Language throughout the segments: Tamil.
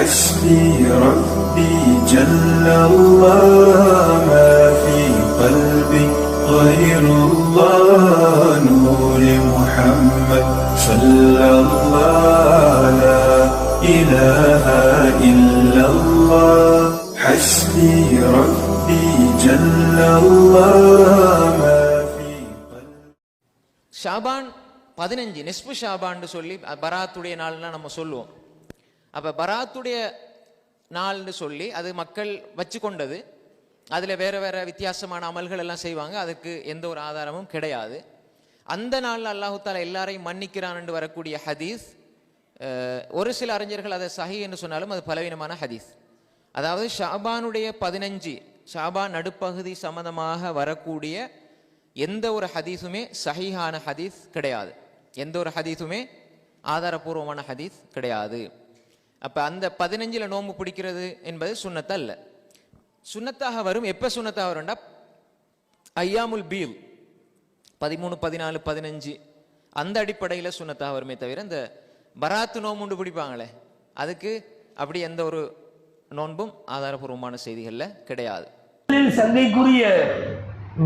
حسبي ربي جل الله ما في قلبي غير الله نور محمد صلى الله لا إله إلا الله حسبي ربي جل الله ما في قلبي ஷாபான் பதினஞ்சு நெஸ்பு ஷாபான்னு சொல்லி அஹ், பராத்துடைய நாள்லாம் நம்ம சொல்லுவோம் அப்போ பராத்துடைய நாள்னு சொல்லி அது மக்கள் வச்சு கொண்டது அதில் வேறு வேறு வித்தியாசமான அமல்கள் எல்லாம் செய்வாங்க. அதுக்கு எந்த ஒரு ஆதாரமும் கிடையாது. அந்த நாளில் அல்லாஹு தாலா எல்லாரையும் மன்னிக்கிறான் வரக்கூடிய ஹதீஸ் ஒரு சில அறிஞர்கள் அதை சஹி என்று சொன்னாலும் அது பலவீனமான ஹதீஸ். அதாவது ஷாபானுடைய பதினஞ்சு ஷாபான் நடுப்பகுதி சம்மந்தமாக வரக்கூடிய எந்த ஒரு ஹதீஸுமே சஹிஹான ஹதீஸ் கிடையாது. எந்த ஒரு ஹதீஸுமே ஆதாரபூர்வமான ஹதீஸ் கிடையாது. அப்போ அந்த பதினஞ்சில் நோன்பு பிடிக்கிறது என்பது சுன்னத் அல்ல சுண்ணத்தாக வரும். எப்போ சுன்னத்தாக வரும்டா? ஐயாமுல் பீல். பதிமூணு பதினாலு பதினஞ்சு. அந்த அடிப்படையில் சுண்ணத்தாக வருமே தவிர இந்த பராத்து நோம்புண்டு பிடிப்பாங்களே அதுக்கு அப்படி எந்த ஒரு நோன்பும் ஆதாரபூர்வமான செய்திகளில் கிடையாது. சந்தைக்குரிய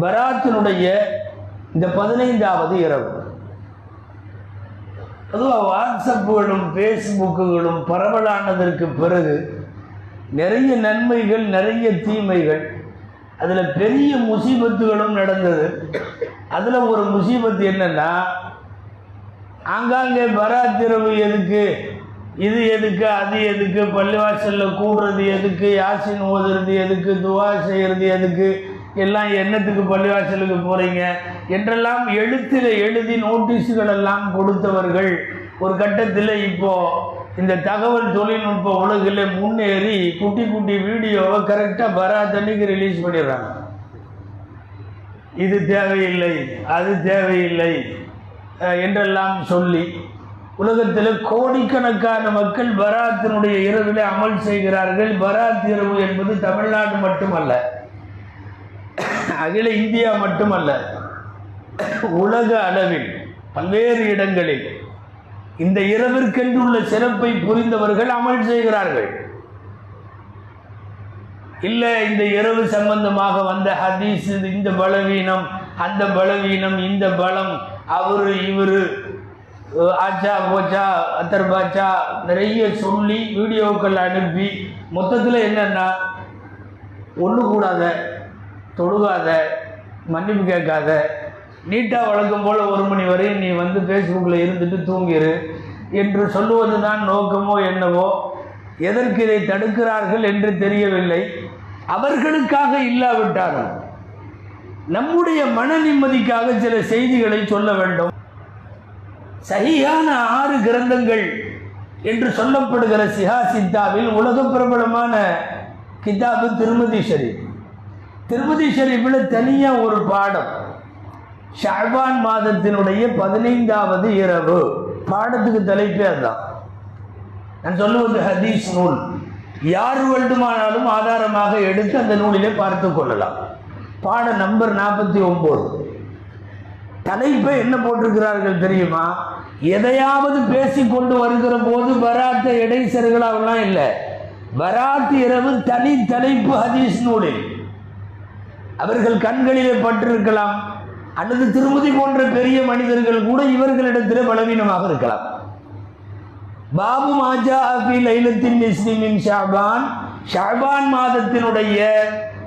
பராத்தினுடைய இந்த பதினைந்தாவது இரவு. பொதுவாக வாட்ஸ்அப்புகளும் ஃபேஸ்புக்குகளும் பரவலானதற்கு பிறகு நிறைய நன்மைகள் நிறைய தீமைகள் அதில் பெரிய முசீபத்துகளும் நடந்தது. அதில் ஒரு முசீபத்து என்னென்னா ஆங்காங்கே வராத்திரவு எதுக்கு? இது எதுக்கு? அது எதுக்கு? பள்ளிவாசலில் கூடுறது எதுக்கு? யாசின் ஓதுறது எதுக்கு? துவா செய்கிறது எதுக்கு? எல்லாம் என்னத்துக்கு பள்ளிவாசலுக்கு போகிறீங்க என்றெல்லாம் எழுத்தில் எழுதி நோட்டீஸுகள் எல்லாம் கொடுத்தவர்கள். ஒரு கட்டத்தில் இப்போது இந்த தகவல் தொழில்நுட்ப உலகில் முன்னேறி குட்டி குட்டி வீடியோவை கரெக்டாக பராத் அன்னைக்கு ரிலீஸ் பண்ணிடுறாங்க. இது தேவையில்லை அது தேவையில்லை என்றெல்லாம் சொல்லி உலகத்தில் கோடிக்கணக்கான மக்கள் பராத்தினுடைய இரவில் அமல் செய்கிறார்கள். பராத் இரவு என்பது தமிழ்நாடு மட்டுமல்ல. அகில இந்தியா மட்டுமல்ல உலக அளவில் பல்வேறு இடங்களில் இந்த இரவிற்கென்றுள்ள சிறப்பை புரிந்தவர்கள் அமல் செய்கிறார்கள். இல்லை இந்த இரவு சம்பந்தமாக வந்த ஹதீஸ் இந்த பலவீனம் அந்த பலவீனம் இந்த பலம் அவரு இவர் ஆச்சா போச்சா அத்தர் பாச்சா நிறைய சொல்லி வீடியோக்கள் அனுப்பி மொத்தத்தில் என்னென்னா ஒன்று கூடாத தொழுகாத மன்னிப்பு கேட்காத நீட்டாக வழக்கம் போல் ஒரு மணி வரை நீ வந்து ஃபேஸ்புக்கில் இருந்துட்டு தூங்கிரு என்று சொல்லுவது தான் நோக்கமோ என்னவோ எதற்கு இதை தடுக்கிறார்கள் என்று தெரியவில்லை. அவர்களுக்காக இல்லாவிட்டாலும் நம்முடைய மன நிம்மதிக்காக சில செய்திகளை சொல்ல வேண்டும். சகியான ஆறு கிரந்தங்கள் என்று சொல்லப்படுகிற சிஹா சித்தாவில் உலக பிரபலமான கிதாபு திருமதி ஷரீப். திருமதி ஷெரீஃபில் தனியாக ஒரு பாடம். ஷாபான் மாதத்தினுடைய பதினைந்தாவது இரவு. பாடத்துக்கு தலைப்பே அதுதான். நான் சொல்லுவது ஹதீஸ் நூல். யார் வேண்டுமானாலும் ஆதாரமாக எடுத்து அந்த நூலிலே பார்த்து கொள்ளலாம். பாட நம்பர் நாற்பத்தி ஒம்பது. தலைப்பை என்ன போட்டிருக்கிறார்கள் தெரியுமா? எதையாவது பேசிக்கொண்டு வருகிற போது பராத்த இடைசர்களாகலாம் இல்லை. பராத் இரவு தனி தலைப்பு ஹதீஸ் நூலில். அவர்கள் கண்களிலே பட்டிருக்கலாம். அல்லது திருமதி போன்ற பெரிய மனிதர்கள் கூட இவர்களிடத்தில் பலவீனமாக இருக்கலாம். பாபு மாஜா அபி லைலத்தின் இஸ்லிமின் ஷாபான். ஷாபான் மாதத்தினுடைய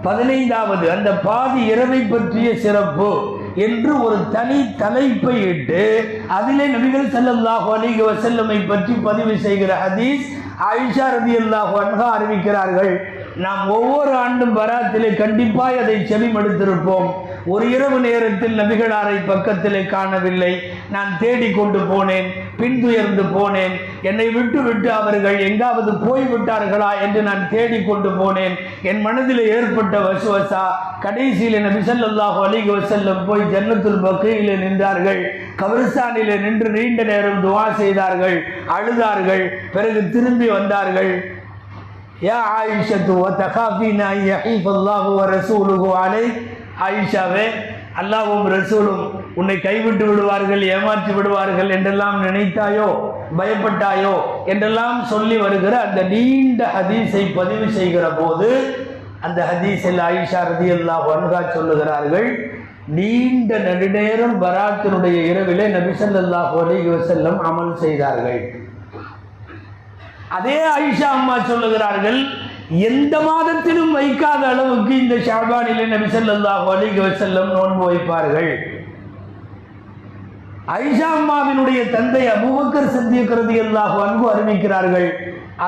பதினைந்தாவது அந்த பாதி இரவை பற்றிய சிறப்பு என்று ஒரு தனி தலைப்பை இட்டு அதிலே நபிகள் ஸல்லல்லாஹு அலிக வசல்லமை பற்றி பதிவு செய்கிற ஹதீஸ் ஆயிஷா அல்லாஹ் அன்ஹா அறிவிக்கிறார்கள் நாம் ஒவ்வொரு ஆண்டும் பராத்திலே கண்டிப்பாக அதை செவிமடுத்திருப்போம். ஒரு இரவு நேரத்தில் நபிகளாரை பக்கத்திலே காணவில்லை. நான் தேடி கொண்டு போனேன் பின்துயர்ந்து போனேன். என்னை விட்டு விட்டு அவர்கள் எங்காவது போய்விட்டார்களா என்று நான் தேடி கொண்டு போனேன். என் மனதில் ஏற்பட்ட வசுவசா கடைசியில் நபி ஸல்லல்லாஹு அலைஹி போய் ஜன்னத்துல் பக்கையிலே நின்றார்கள். கபிரிஸ்தானிலே நின்று நீண்ட நேரம் துவா செய்தார்கள் அழுதார்கள் பிறகு திரும்பி வந்தார்கள். யா ஆயிஷத்து ஓ தகாஃபீன யஹீஃப் அல்லாஹு வ அலை ஆயிஷாவே அல்லாவும் ரசூலும் உன்னை கைவிட்டு விடுவார்கள் ஏமாற்றி விடுவார்கள் என்றெல்லாம் நினைத்தாயோ பயப்பட்டாயோ என்றெல்லாம் சொல்லி வருகிற அந்த நீண்ட ஹதீஸை பதிவு செய்கிற போது அந்த ஹதீஸில் ஆயிஷா ரதி அல்லாஹ் வன்கா சொல்லுகிறார்கள் நீண்ட நெடுநேரம் பராத்தினுடைய இரவிலே நபிசல்லாஹு அலைஹி வஸல்லம் அமல் செய்தார்கள். அதே ஆயிஷா அம்மா சொல்லுகிறார்கள் எந்த மாதத்திலும் வைக்காத அளவுக்கு இந்த ஷாபானிலே நபி ஸல்லல்லாஹு அலைஹி நோன்பு வைப்பார்கள். ஐஷா அம்மாவினுடைய தந்தை அபுபக்கர் சித்திக் ரலியல்லாஹு அன்பு அறிவிக்கிறார்கள்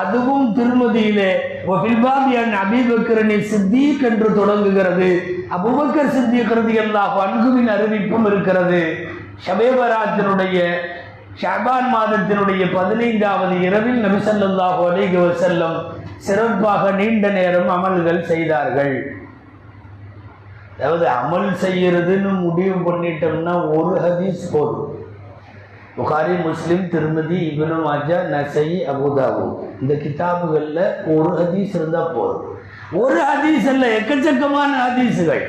அதுவும் திருமதியிலே வஃபில்பாபி அபிபக்கரனை சித்திக் என்று தொடங்குகிறது. அபூபக்கர் கருதி ரலியல்லாஹு அன்புவின் அறிவிப்பும் இருக்கிறது. ஷபேபராஜனுடைய ஷாபான் மாதத்தினுடைய பதினைந்தாவது இரவில் நபி அலைகி வசல்லம் சிறப்பாக நீண்ட நேரம் அமல்கள் செய்தார்கள். அதாவது அமல் செய்யறதுன்னு முடிவு பண்ணிட்டோம்னா ஒரு ஹதீஸ் போதும். புகாரி முஸ்லீம் திருமதி இப்னு மாஜா நசை அபுதாபு இந்த கிதாபுகளில் ஒரு ஹதீஸ் இருந்தால் போதும். ஒரு ஹதீஸ் அல்ல எக்கச்சக்கமான ஹதீஸுகள்.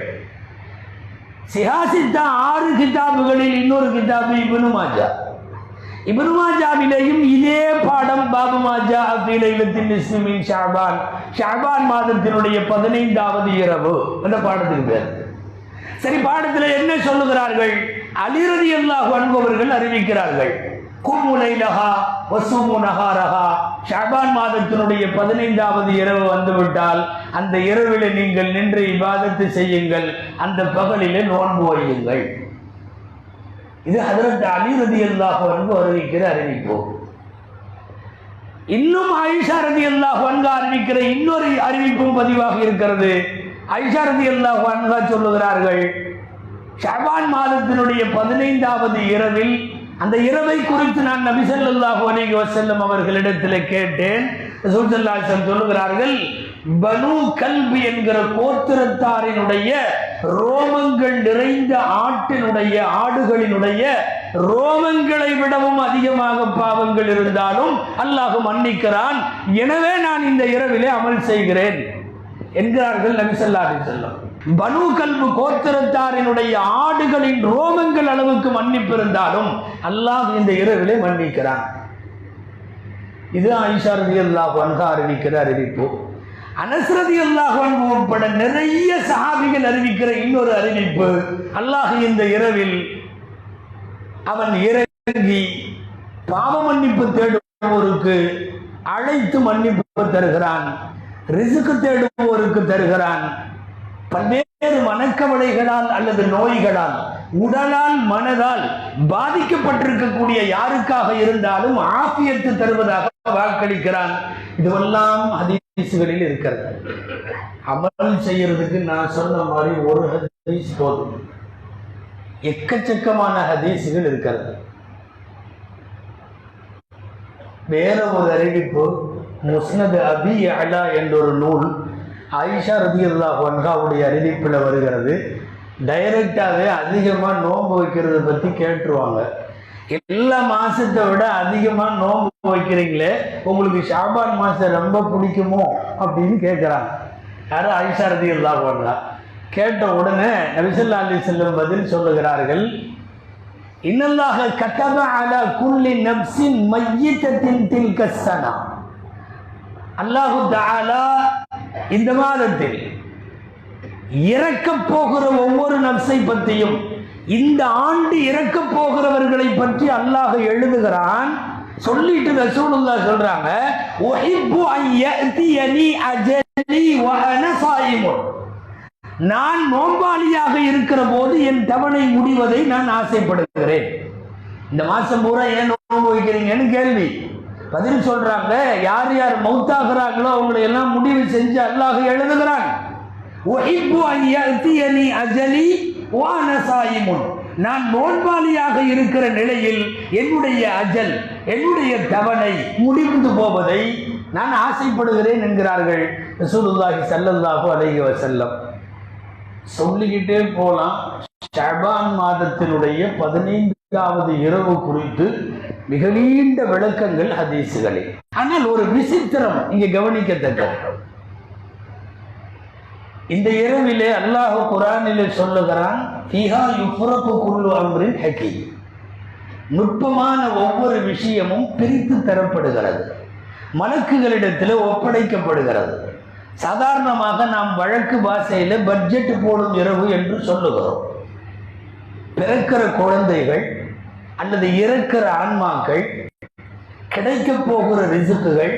சிஹாசித்தா ஆறு கிதாபுகளில் இன்னொரு கிதாபு இப்னு மாஜா. இப்னு மாஜாவிலேயும் இதே பாடம் பாபு மாஜா அஃபீலைலத்தின் இஸ்மின் ஷாபான். ஷாபான் மாதத்தினுடைய பதினைந்தாவது இரவு. அந்த பாடத்துக்கு பேர். சரி பாடத்தில் என்ன சொல்லுகிறார்கள்? அலிரதி அல்லாஹ் அன்பவர்கள் அறிவிக்கிறார்கள். குமுலைலஹா வசூமு நகாரகா ஷாபான் மாதத்தினுடைய பதினைந்தாவது இரவு வந்துவிட்டால் அந்த இரவில் நீங்கள் நின்று இபாதத்து செய்யுங்கள். அந்த பகலிலே நோன்பு வையுங்கள். இது ஹதரத் அலி ரதி அல்லாஹ் அன்பு அறிவிக்கிற அறிவிப்பு. இன்னும் ஐஷா ரதி அல்லாஹ் அன்கா அறிவிக்கிற இன்னொரு அறிவிப்பும் பதிவாக இருக்கிறது. ஐஷா ரதி அல்லாஹ் அன்கா சொல்லுகிறார்கள் ஷபான் மாதத்தினுடைய பதினைந்தாவது இரவில் அந்த இரவை குறித்து நான் நபி ஸல்லல்லாஹு அலைஹி வஸல்லம் அவர்களிடத்தில் கேட்டேன். ரசூலுல்லாஹி சொல்லுகிறார்கள் பனு கல்வி என்கிற கோத்திரத்தாரினுடைய ரோமங்கள் நிறைந்த ஆட்டினுடைய ஆடுகளினுடைய ரோமங்களை விடவும் அதிகமாக பாவங்கள் இருந்தாலும் அல்லாஹ் மன்னிக்கிறான். எனவே நான் இந்த இரவிலே அமல் செய்கிறேன் என்கிறார்கள் நபி செல்லம் பனு கல்பு கோத்திரத்தாரினுடைய ஆடுகளின் ரோமங்கள் அளவுக்கு மன்னிப்பு இருந்தாலும் அல்லாஹ் இந்த இரவிலே மன்னிக்கிறான். இது ஆயிஷா ரதி அல்லாஹ் அன்ஹா அறிவிக்கிற அறிவிப்பு. அனஸ்ரதி அல்லாஹ் உட்பட நிறைய சஹாபிகள் அறிவிக்கிற இன்னொரு அறிவிப்பு. அல்லாஹ் இந்த இரவில் அவன் இறங்கி பாவ மன்னிப்பு தேடுவோருக்கு அழைத்து மன்னிப்பு தருகிறான். ரிசுக்கு தேடுவோருக்கு தருகிறான். பல்வேறு மனக்கவலைகளால் அல்லது நோய்களால் உடலால் மனதால் பாதிக்கப்பட்டிருக்கக்கூடிய யாருக்காக இருந்தாலும் ஆபியத்து தருவதாக வாக்களிக்கிறான். இதுவெல்லாம் ஹதீசுகளில் இருக்கிறது. அமல் செய்யறதுக்கு நான் சொன்ன மாதிரி ஒரு ஹதீஸ் போதும். எக்கச்சக்கமான ஹதீசுகள் இருக்கிறது. வேற ஒரு அறிவிப்பு முஸ்னது அபி அலா என்ற ஒரு நூல் ஆயிஷா ரதியுல்லாஹ் வன்காவுடைய அறிவிப்பில் வருகிறது. டைரக்டாகவே அதிகமாக நோன்பு வைக்கிறத பற்றி கேட்டுருவாங்க. எல்லா மாசத்தை விட அதிகமாக நோன்பு வைக்கிறீங்களே உங்களுக்கு ஷாபான் மாசம் ரொம்ப பிடிக்குமோ அப்படின்னு கேட்குறாங்க யாரும் ஆயிஷா ரதியுல்லாஹ் வன்கா கேட்ட உடனே நபிசல்லா அலி செல்லும் பதில் சொல்லுகிறார்கள் இன்னல்லாக கட்டப அல குல்லி நப்சின் மையத்தின் தில்கசனா அல்லாஹு தாலா இந்த மாதத்தில் இறக்கப் போகிற ஒவ்வொரு நப்சை பற்றியும் இந்த ஆண்டு இறக்கப் போகிறவர்களை பற்றி அல்லாஹ் எழுதுகிறான். சொல்லிட்டு ரசூலுல்லாஹ் சொல்றாங்க உஹிப்பு அன் அஜலி வ அன சாயிமுன். நான் நோம்பாளியாக இருக்கிற போது என் தவணை முடிவதை நான் ஆசைப்படுகிறேன். இந்த மாசம் பூரா ஏன் நோன்பு வைக்கிறீங்கன்னு கேள்வி. பதில் சொல்றாங்க யார் யார் மௌத்தாகிறாங்களோ அவங்களை எல்லாம் முடிவு செஞ்சு அல்லாஹ் எழுதுகிறான். அஜலி வ நான் நோன்பாளியாக இருக்கிற நிலையில் என்னுடைய அஜல் என்னுடைய தவணை முடிந்து போவதை நான் ஆசைப்படுகிறேன் என்கிறார்கள் ரசூலுல்லாஹி ஸல்லல்லாஹு அலைஹி செல்லம் சொல்லிக்கிட்டே போலாம். ஷபான் மாதத்தினுடைய பதினைந்து பதினைந்தாவது இரவு குறித்து மிக நீண்ட விளக்கங்கள் ஹதீசுகளில். ஆனால் ஒரு விசித்திரம் இங்கே கவனிக்கத்தக்கது. இந்த இரவிலே அல்லாஹ் குரானிலே சொல்லுகிறான் ஃபீஹா குல்லு அம்ரின் நுட்பமான ஒவ்வொரு விஷயமும் பிரித்து தரப்படுகிறது. மலக்குகளிடத்தில் ஒப்படைக்கப்படுகிறது. சாதாரணமாக நாம் வழக்கு பாஷையில பட்ஜெட் போடும் இரவு என்று சொல்லுகிறோம். பிறக்கிற குழந்தைகள் அல்லது இறக்கிற ஆன்மாக்கள் கிடைக்க போகிற ரிசுக்குகள்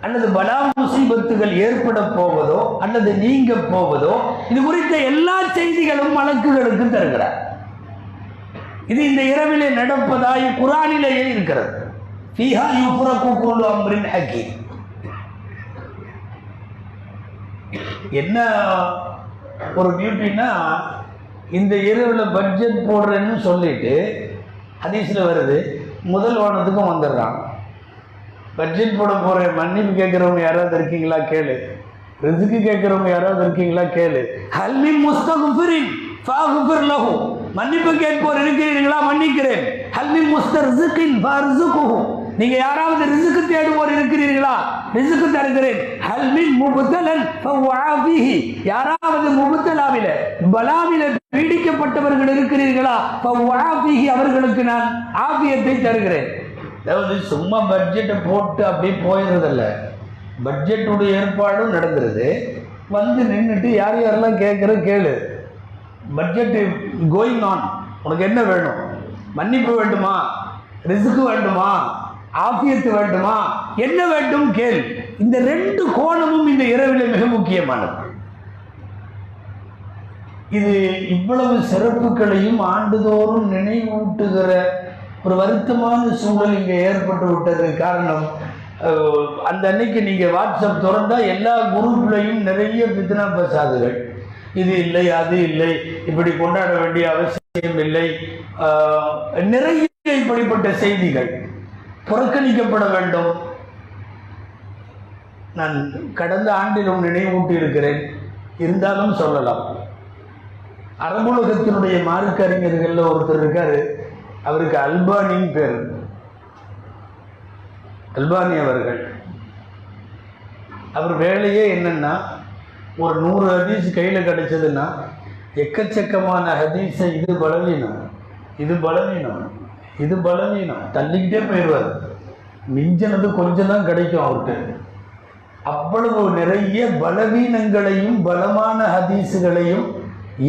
அல்லது பலா முசீபத்துகள் ஏற்பட போவதோ அல்லது நீங்க போவதோ இது குறித்த எல்லா செய்திகளும் வழக்குகளுக்கு தருகிறார் இது இந்த இரவிலே நடப்பதாய் குரானிலேயே இருக்கிறது. என்ன ஒரு பியூட்டின்னா இந்த இரவில் பட்ஜெட் போடுறேன்னு சொல்லிட்டு ஹதீஸில் வருது முதல் வானத்துக்கும் வந்துடுறான். பட்ஜெட் போட போகிறேன் மன்னிப்பு கேட்குறவங்க யாராவது இருக்கீங்களா கேளு. ரிசுக்கு கேட்குறவங்க யாராவது இருக்கீங்களா கேளு. ஹல்மி முஸ்தகுஃபிரின் ஃபாகுஃபிர் லஹு. மன்னிப்பு கேட்போர் இருக்கிறீர்களா? மன்னிக்கிறேன். ஹல்மி முஸ்தர்ஸுக்கின் ஃபர்ஸுகுஹு. நீங்க யாராவது ரிசுக்கு தேடுவோர் இருக்கிறீர்களா? ரிசுக்கு தருகிறேன். ஹல்மின் முபுத்தலன் யாராவது முபுத்தலாவில பலாவில பீடிக்கப்பட்டவர்கள் இருக்கிறீர்களா? அவர்களுக்கு நான் ஆபியத்தை தருகிறேன். அதாவது சும்மா பட்ஜெட்டை போட்டு அப்படியே போயிடுறதில்ல. பட்ஜெட்டுடைய ஏற்பாடும் நடந்துருது. வந்து நின்றுட்டு யார் யாரெல்லாம் கேட்குற கேளு. பட்ஜெட்டு கோயிங் ஆன் உனக்கு என்ன வேணும்? மன்னிப்பு வேண்டுமா? ரிஸ்க்கு வேண்டுமா? ஆபியத்து வேண்டுமா? என்ன வேண்டும் கேள். இந்த ரெண்டு கோணமும் இந்த இரவில் மிக முக்கியமானது. இது இவ்வளவு சிறப்புகளையும் ஆண்டுதோறும் நினைவூட்டுகிற ஒரு வருத்தமான சூழல் இங்கே ஏற்பட்டு விட்டது. காரணம் அஹ், அந்த அன்னைக்கு நீங்கள் வாட்ஸ்அப் திறந்தால் எல்லா குரூப்லையும் நிறைய பித்னா பசாதுகள் இது இல்லை அது இல்லை இப்படி கொண்டாட வேண்டிய அவசியம் இல்லை. ஆஹ், நிறைய இப்படிப்பட்ட செய்திகள். புறக்கணிக்கப்பட வேண்டும். நான் கடந்த ஆண்டிலும் நினைவூட்டி இருக்கிறேன் இருந்தாலும் சொல்லலாம். அரபுலகத்தினுடைய மார்க்க அறிஞர்களில் ஒருத்தர் இருக்கார். அவருக்கு அல்பானின்னு பேர். அல்பானி அவர்கள். அவர் வேலையே என்னென்னா ஒரு நூறு ஹதீஸ் கையில் கிடைச்சதுன்னா எக்கச்சக்கமான ஹதீஸை இது பலவீனம். இது பலவீனம். இது பலவீனம். தள்ளிக்கிட்டே போயிடுவார். மிஞ்சினது கொஞ்சம் தான் கிடைக்கும் அவர்கிட்ட. அவ்வளவு நிறைய பலவீனங்களையும் பலமான ஹதீஸுகளையும்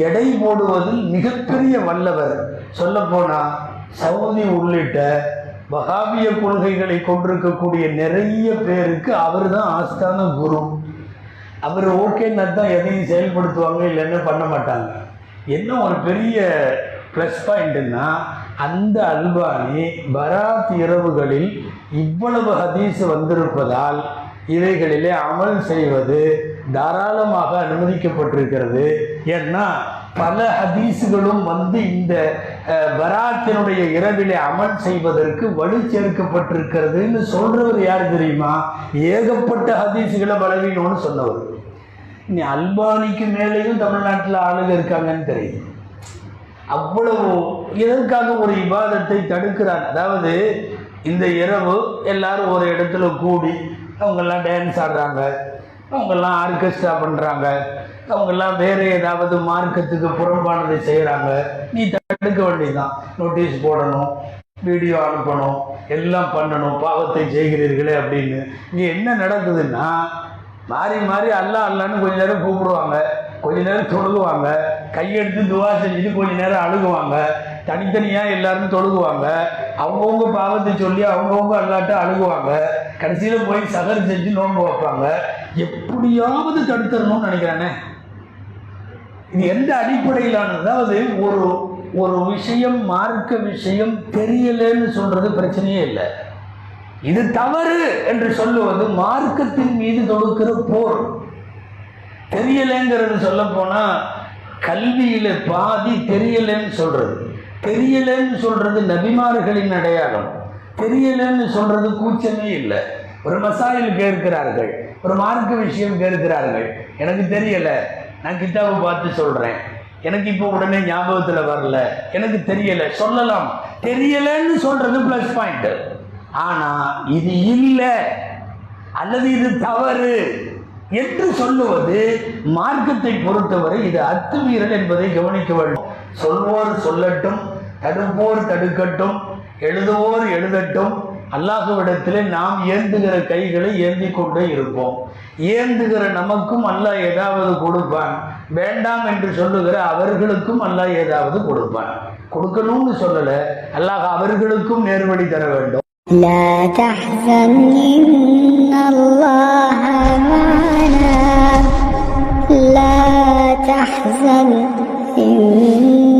எடை போடுவதில் மிகப்பெரிய வல்லவர். சொல்லப்போனால் சவுதி உள்ளிட்ட வகாபிய கொள்கைகளை கொண்டிருக்கக்கூடிய நிறைய பேருக்கு அவர் தான் ஆஸ்தான குரு. அவர் ஓகேன்னு தான் எதையும் செயல்படுத்துவாங்க இல்லைன்னு பண்ண மாட்டாங்க. என்ன ஒரு பெரிய ப்ளஸ் பாயிண்ட்டுன்னா அந்த அல்பானி பராத் இரவுகளில் இவ்வளவு ஹதீஸ் வந்திருப்பதால் இவைகளிலே அமல் செய்வது தாராளமாக அனுமதிக்கப்பட்டிருக்கிறது. ஏன்னா பல ஹதீஸுகளும் வந்து இந்த பராத்தினுடைய இரவிலே அமல் செய்வதற்கு வலு சேர்க்கப்பட்டிருக்கிறதுன்னு சொல்றவர் யார் தெரியுமா? ஏகப்பட்ட ஹதீஸுகளை பலவீனம்னு சொன்னவர். இனி அல்பானிக்கு மேலேயும் தமிழ்நாட்டில் ஆளுங்க இருக்காங்கன்னு தெரியும். அவ்வளவு எதற்காக ஒரு விவாதத்தை தடுக்கிறார்? அதாவது இந்த இரவு எல்லாரும் ஒரு இடத்துல கூடி அவங்கெல்லாம் டான்ஸ் ஆடுறாங்க அவங்கெல்லாம் ஆர்கெஸ்ட்ரா பண்ணுறாங்க அவங்கெல்லாம் வேறு ஏதாவது மார்க்கத்துக்கு புறம்பானதை செய்கிறாங்க நீ தடுக்க வேண்டியதுதான். நோட்டீஸ் போடணும் வீடியோ அனுப்பணும் எல்லாம் பண்ணணும் பாவத்தை செய்கிறீர்களே அப்படின்னு. நீ என்ன நடக்குதுன்னா மாறி மாறி அல்லா அல்லான்னு கொஞ்ச நேரம் கூப்பிடுவாங்க கொஞ்ச நேரம் தொழுகுவாங்க கையெடுத்து துவா செஞ்சுட்டு கொஞ்ச நேரம் அழுகுவாங்க. தனித்தனியாக எல்லாரும் தொழுகுவாங்க. அவங்கவுங்க பாவத்தை சொல்லி அவங்கவுங்க அல்லாட்ட அழுகுவாங்க. கடைசியில் போய் சகர் செஞ்சு நோன்பு வைப்பாங்க. எப்படியாவது தடுத்துடணும்னு நினைக்கிறானே. இது எந்த அடிப்படையிலானது? அதாவது ஒரு ஒரு விஷயம் மார்க்க விஷயம் தெரியலன்னு சொல்றது பிரச்சனையே இல்லை. இது தவறு என்று சொல்லுவது மார்க்கத்தின் மீது தொடுக்கிற போர். தெரியலைங்கிறது சொல்ல போனால் கல்வியில் பாதி தெரியலைன்னு சொல்கிறது தெரியலைன்னு சொல்கிறது நபிமார்களின் அடையாளம். தெரியலைன்னு சொல்கிறது கூச்சமே இல்லை. ஒரு மசாயில் கேட்கிறார்கள். ஒரு மார்க்க விஷயம் கேட்கிறார்கள். எனக்கு தெரியலை. நான் கிதாபை பார்த்து சொல்கிறேன் எனக்கு இப்போ உடனே ஞாபகத்தில் வரல. எனக்கு தெரியலை. சொல்லலாம். தெரியலைன்னு சொல்கிறது ப்ளஸ் பாயிண்ட் ஆனால் இது இல்லை. அல்லது இது தவறு. என்று சொல்லுவது மார்க்கத்தை பொறுத்தவரை இது அத்துமீறல் என்பதை கவனிக்க வேண்டும். சொல்வோர் சொல்லட்டும் தடுப்போர் தடுக்கட்டும் எழுதுவோர் எழுதட்டும். அல்லாஹுவிடத்தில் நாம் ஏந்துகிற கைகளை ஏந்தி கொண்டே இருப்போம். ஏந்துகிற நமக்கும் அல்லாஹ் ஏதாவது கொடுப்பான். வேண்டாம் என்று சொல்லுகிற அவர்களுக்கும் அல்லாஹ் ஏதாவது கொடுப்பான். கொடுக்கணும்னு சொல்லலை அல்லாஹ் அவர்களுக்கும் நேர்வழி தர வேண்டும். لا تحزن إن الله معنا. لا تحزن إن